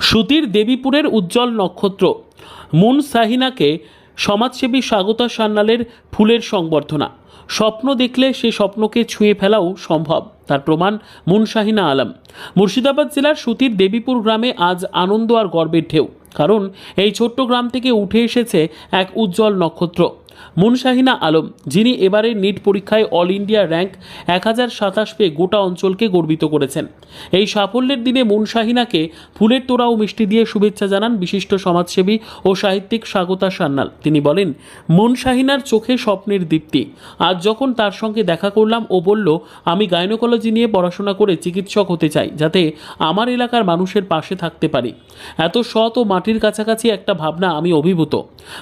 সুতির দেবীপুরের উজ্জ্বল নক্ষত্র। মুন সাহিনাকে সমাজসেবী স্বাগতা সান্যালের ফুলের সংবর্ধনা। স্বপ্ন দেখলে সে স্বপ্নকে ছুঁয়ে ফেলাও সম্ভব, তার প্রমাণ মুন শাহিনা আলম। মুর্শিদাবাদ জেলার সুতির দেবীপুর গ্রামে আজ আনন্দ আর গর্বের ঢেউ। কারণ এই ছোট্ট গ্রাম থেকে উঠে এসেছে এক উজ্জ্বল নক্ষত্র। মুনশাহিনা আলম, যিনি এবারের নিট পরীক্ষায় অল ইন্ডিয়া র্যাঙ্ক এক হাজার সাতাশ পেয়ে গোটা অঞ্চলকে গর্বিত করেছেন। এই সাফল্যের দিনে মুনশাহিনাকে ফুলের তোড়া ও মিষ্টি দিয়ে শুভেচ্ছা জানান বিশিষ্ট সমাজসেবী ও সাহিত্যিক স্বাগতা সান্যাল। তিনি বলেন, মুনশাহিনার চোখে স্বপ্নের দীপ্তি। আজ যখন তার সঙ্গে দেখা করলাম, ও বলল, আমি গাইনোকোলজি নিয়ে পড়াশোনা করে চিকিৎসক হতে চাই, যাতে আমার এলাকার মানুষের পাশে থাকতে পারি। এত সৎ ও মাটির কাছাকাছি একটা ভাবনা আমি অভিভূত।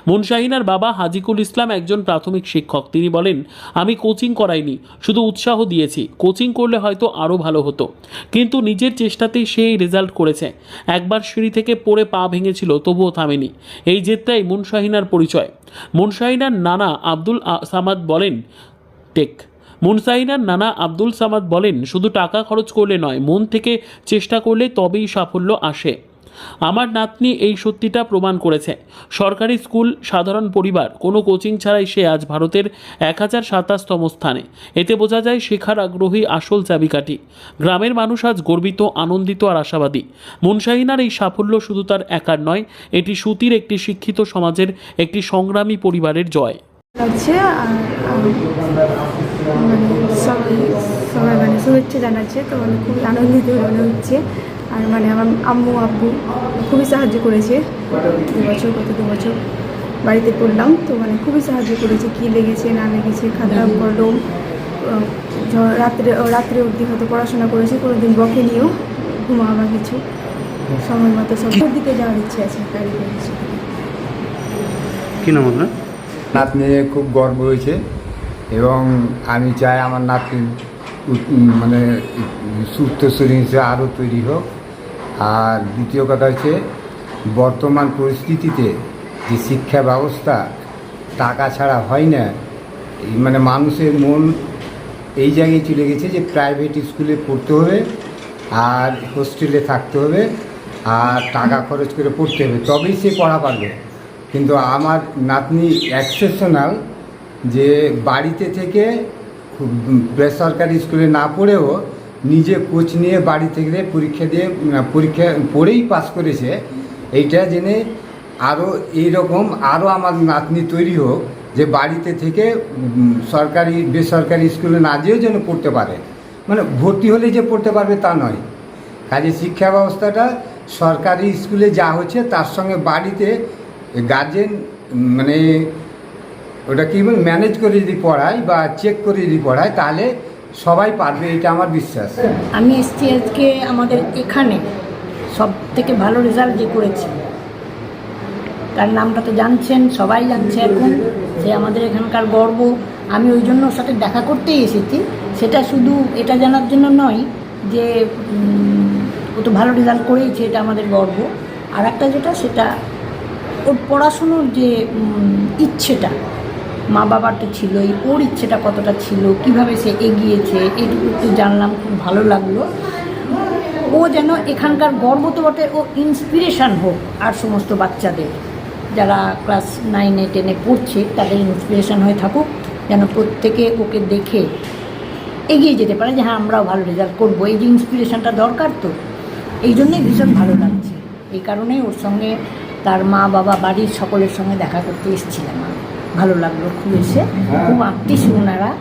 মুনশাহিনার বাবা হাজিকুল ইসলাম একজন প্রাথমিক শিক্ষক। তিনি বলেন, আমি কোচিং করাইনি, শুধু উৎসাহ দিয়েছি। কোচিং করলে হয়তো আরও ভালো হতো। কিন্তু নিজের চেষ্টাতেই সে এই রেজাল্ট করেছে। একবার সিঁড়ি থেকে পড়ে পা ভেঙেছিল, তবুও থামেনি। এই জেদটাই মুনশাহিনার পরিচয়। মুনশাহিনার নানা আব্দুল সামাদ বলেন, টেক। মুনসাইনার নানা আব্দুল সামাদ বলেন, শুধু টাকা খরচ করলে নয়, মন থেকে চেষ্টা করলে তবেই সাফল্য আসে। আমার নাতনি এই সত্যিটা প্রমাণ করেছে। সরকারি স্কুল, সাধারণ পরিবার, কোনো কোচিং ছাড়াই সে আজ ভারতের এক হাজার সাতাশতম স্থানে। এতে বোঝা যায় শেখার আগ্রহী আসল চাবিকাঠি। গ্রামের মানুষ আজ গর্বিত, আনন্দিত আর আশাবাদী। মুনশাহিনার এই সাফল্য শুধু তার একার নয়, এটি সুতির একটি শিক্ষিত সমাজের একটি সংগ্রামী পরিবারের জয়। আর মানে সবাই মানে শুভেচ্ছা জানাচ্ছে, তো মানে খুবই আনন্দিত মনে হচ্ছে। আর মানে আমার আম্মু আব্বু খুবই সাহায্য করেছে। দু বছর গত দু বছর বাড়িতে পড়লাম তো মানে খুবই সাহায্য করেছে কী লেগেছে না লেগেছে খাতা কলম রাত্রে রাত্রে অবধি হয়তো পড়াশোনা করেছে কোনো দিন বকে নিয়েও ঘুমা বা কিছু। সময় মতো সব দিকে যাওয়ার ইচ্ছে আছে গাড়ি করেছে। কি নাম আপনার? নাতনি খুব গর্ব হয়েছে এবং আমি চাই আমার নাতনি মানে সুস্থ শরীর হিসেবে আরও তৈরি হোক। আর দ্বিতীয় কথা হচ্ছে, বর্তমান পরিস্থিতিতে যে শিক্ষা ব্যবস্থা টাকা ছাড়া হয় না মানে মানুষের মন এই জায়গায় চলে গেছে যে প্রাইভেট স্কুলে পড়তে হবে আর হোস্টেলে থাকতে হবে আর টাকা খরচ করে পড়তে হবে, তবেই সে পড়া পারবে। কিন্তু আমার নাতনি এক্সেপশনাল যে বাড়িতে থেকে বেসরকারি স্কুলে না পড়েও নিজে কোচ নিয়ে বাড়ি থেকে পরীক্ষা দিয়ে পরীক্ষা পড়েই পাস করেছে। এইটা জেনে আরও এইরকম আরও আমার নাতনি তৈরি হোক যে বাড়িতে থেকে সরকারি, বেসরকারি স্কুলে না যেও যেন পড়তে পারে। মানে ভর্তি হলে যে পড়তে পারবে তা নয়। কাজে শিক্ষা ব্যবস্থাটা সরকারি স্কুলে যা হচ্ছে তার সঙ্গে বাড়িতে গার্জেন মানে ওটা কি ম্যানেজ করে যদি পড়ায় বা চেক করে যদি পড়ায়, তাহলে সবাই পারবে, এটা আমার বিশ্বাস। আমি এসছি আজকে আমাদের এখানে। সব থেকে ভালো রেজাল্ট যে করেছে। তার নামটা তো জানছেন, সবাই জানছে এখন সে আমাদের এখানকার গর্ব। আমি ওই জন্য সাথে দেখা করতেই এসেছি। সেটা শুধু এটা জানার জন্য নয় যে ও তো ভালো রেজাল্ট করেইছে, এটা আমাদের গর্ব। আর একটা যেটা, সেটা ওর পড়াশুনোর যে ইচ্ছেটা মা বাবার তো ছিলই, ওর ইচ্ছেটা কতটা ছিল, কীভাবে সে এগিয়েছে, এটুকু একটু জানলাম, খুব ভালো লাগল। ও যেন এখানকার গর্ব তো বটে ও ইন্সপিরেশান হোক আর সমস্ত বাচ্চাদের। যারা ক্লাস নাইনে টেনে পড়ছে, তাদের ইন্সপিরেশান হয়ে থাকুক, যেন প্রত্যেকে ওকে দেখে এগিয়ে যেতে পারে যে হ্যাঁ আমরাও ভালো রেজাল্ট করব। এই যে ইন্সপিরেশনটা দরকার তো, এই জন্যই ভীষণ ভালো লাগছে। এই কারণেই ওর সঙ্গে তার মা বাবা বাড়ির সকলের সঙ্গে দেখা করতে এসেছিলাম আমি। ভালো লাগল, খুব এসে, খুব আত্মীয় ওনারা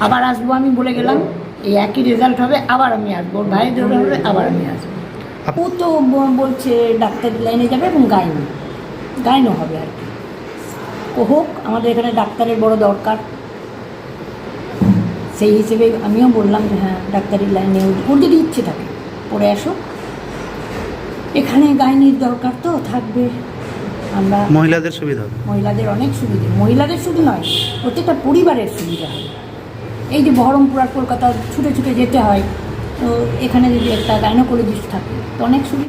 আবার আসব, আমি বলে গেলাম, এই একই রেজাল্ট হবে, আবার আমি আসব ভাইয়ের রেজাল্ট হবে, আবার আমি আসব। ও তো বলছে ডাক্তার লাইনে যাবে এবং গাইনো গাইনো হবে আর কি। হোক, আমাদের এখানে ডাক্তারের বড় দরকার। সেই হিসেবে আমিও বললাম যে হ্যাঁ ডাক্তারি লাইনে ওর- যদি ইচ্ছে থাকে পড়ে আসো এখানে গাইনির দরকার তো, থাকবে। আমরা মহিলাদের সুবিধা হবে। মহিলাদের অনেক সুবিধে। মহিলাদের শুধু নয় প্রত্যেকটা পরিবারের সুবিধা হয় এই যে বহরমপুর আর কলকাতা ছুটে ছুটে যেতে হয় তো এখানে যদি একটা গাইনোকোলজিস্ট থাকে তো অনেক সুবিধা